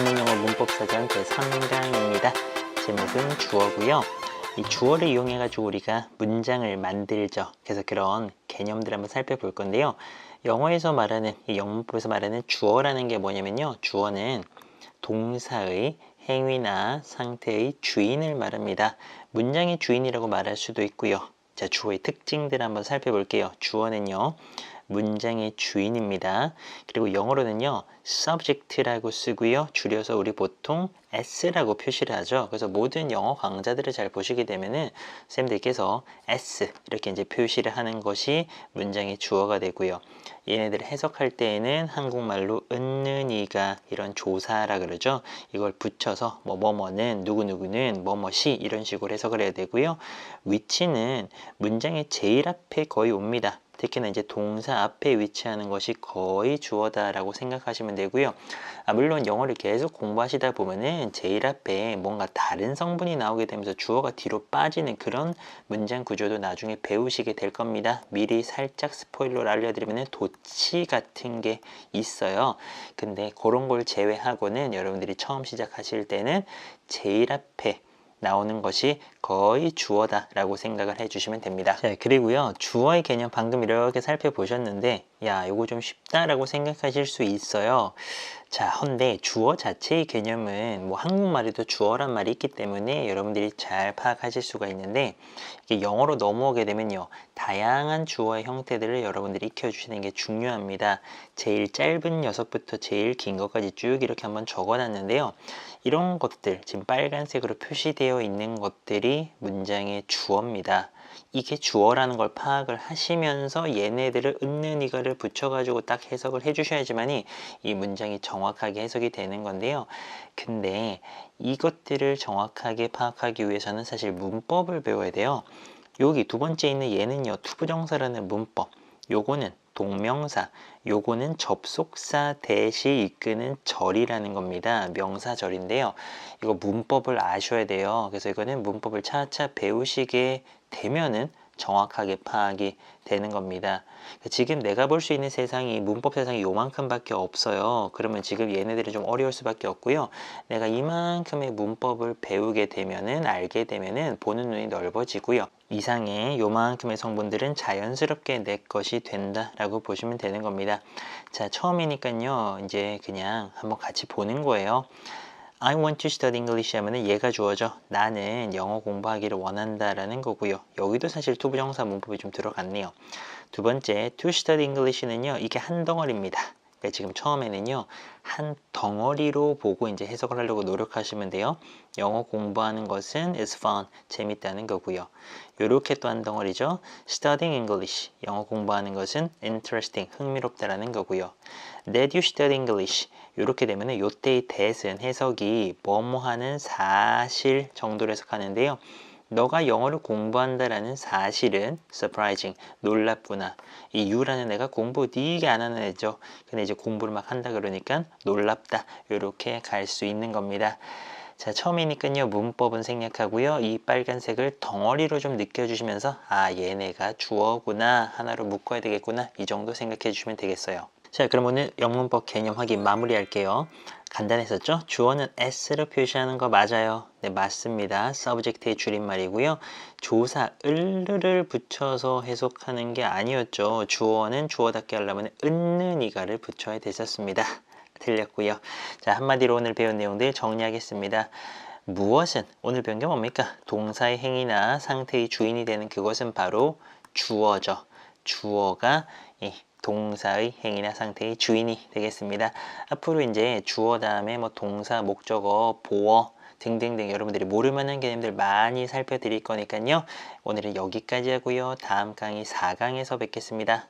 전문영어 문법사전 제3강입니다. 제목은 주어고요. 이 주어를 이용해 가지고 우리가 문장을 만들죠. 그래서 그런 개념들 한번 살펴볼 건데요. 영어에서 말하는 이 영문법에서 말하는 주어라는 게 뭐냐면요. 주어는 동사의 행위나 상태의 주인을 말합니다. 문장의 주인이라고 말할 수도 있고요. 자, 주어의 특징들 한번 살펴볼게요. 주어는요. 문장의 주인입니다. 그리고 영어로는요. subject라고 쓰고요. 줄여서 우리 보통 s라고 표시를 하죠. 그래서 모든 영어 강좌들을 잘 보시게 되면은 쌤들께서 s 이렇게 이제 표시를 하는 것이 문장의 주어가 되고요. 얘네들을 해석할 때에는 한국말로 은는이가 이런 조사라 그러죠. 이걸 붙여서 뭐 뭐뭐는 누구누구는 뭐뭐시 이런 식으로 해석을 해야 되고요. 위치는 문장의 제일 앞에 거의 옵니다. 특히나 이제 동사 앞에 위치하는 것이 거의 주어다라고 생각하시면 되고요. 아, 물론 영어를 계속 공부하시다 보면은 제일 앞에 뭔가 다른 성분이 나오게 되면서 주어가 뒤로 빠지는 그런 문장 구조도 나중에 배우시게 될 겁니다. 미리 살짝 스포일러를 알려드리면은 도치 같은 게 있어요. 근데 그런 걸 제외하고는 여러분들이 처음 시작하실 때는 제일 앞에 나오는 것이 거의 주어다 라고 생각을 해주시면 됩니다. 자, 그리고요, 주어의 개념 방금 이렇게 살펴보셨는데, 야, 이거 좀 쉽다 라고 생각하실 수 있어요. 자, 헌데 주어 자체의 개념은 뭐 한국말에도 주어란 말이 있기 때문에 여러분들이 잘 파악하실 수가 있는데, 이게 영어로 넘어오게 되면요, 다양한 주어의 형태들을 여러분들이 익혀주시는 게 중요합니다. 제일 짧은 녀석부터 제일 긴 것까지 쭉 이렇게 한번 적어놨는데요. 이런 것들, 지금 빨간색으로 표시되어 있는 것들이 문장의 주어입니다. 이게 주어라는 걸 파악을 하시면서 얘네들을 있는 이거를 붙여가지고 딱 해석을 해주셔야지만이 이 문장이 정확하게 해석이 되는 건데요. 근데 이것들을 정확하게 파악하기 위해서는 사실 문법을 배워야 돼요. 여기 두 번째 있는 얘는요, 투부정사라는 문법. 요거는 동명사, 요거는 접속사 대시 이끄는 절이라는 겁니다. 명사절인데요. 이거 문법을 아셔야 돼요. 그래서 이거는 문법을 차차 배우시게 되면은 정확하게 파악이 되는 겁니다. 지금 내가 볼 수 있는 세상이 문법 세상이 요만큼밖에 없어요. 그러면 지금 얘네들이 좀 어려울 수밖에 없고요. 내가 이만큼의 문법을 배우게 되면은 알게 되면은 보는 눈이 넓어지고요. 이상의 요만큼의 성분들은 자연스럽게 내 것이 된다라고 보시면 되는 겁니다. 자, 처음이니까요. 이제 그냥 한번 같이 보는 거예요. I want to study English 하면은 얘가 주어져. 나는 영어 공부하기를 원한다라는 거고요. 여기도 사실 투부정사 문법이 좀 들어갔네요. 두 번째, to study English는요. 이게 한 덩어리입니다. 그러니까 지금 처음에는요. 한 덩어리로 보고 이제 해석을 하려고 노력하시면 돼요. 영어 공부하는 것은 is fun, 재밌다는 거고요. 요렇게 또 한 덩어리죠. studying English, 영어 공부하는 것은 interesting, 흥미롭다라는 거고요. that you study English, 요렇게 되면은 요때의 that은 해석이 뭐뭐 하는 사실 정도로 해석하는데요. 너가 영어를 공부한다라는 사실은 surprising, 놀랍구나. 이 you라는 애가 공부 되게 안 하는 애죠. 근데 이제 공부를 막 한다 그러니까 놀랍다. 이렇게 갈 수 있는 겁니다. 자, 처음이니까요. 문법은 생략하고요. 이 빨간색을 덩어리로 좀 느껴주시면서 아, 얘네가 주어구나. 하나로 묶어야 되겠구나. 이 정도 생각해 주시면 되겠어요. 자, 그럼 오늘 영문법 개념 확인 마무리할게요. 간단했었죠? 주어는 s로 표시하는 거 맞아요. 네, 맞습니다. subject의 줄임말이고요. 조사 을를 붙여서 해석하는 게 아니었죠. 주어는 주어답게 하려면 있는 이가를 붙여야 됐었습니다. 틀렸고요. 자, 한마디로 오늘 배운 내용들 정리하겠습니다. 무엇은 오늘 배운 게 뭡니까? 동사의 행위나 상태의 주인이 되는 그것은 바로 주어죠. 주어가 이 동사의 행위나 상태의 주인이 되겠습니다. 앞으로 이제 주어 다음에 뭐 동사, 목적어, 보어 등등등 여러분들이 모를 만한 개념들 많이 살펴드릴 거니까요. 오늘은 여기까지 하고요. 다음 강의 4강에서 뵙겠습니다.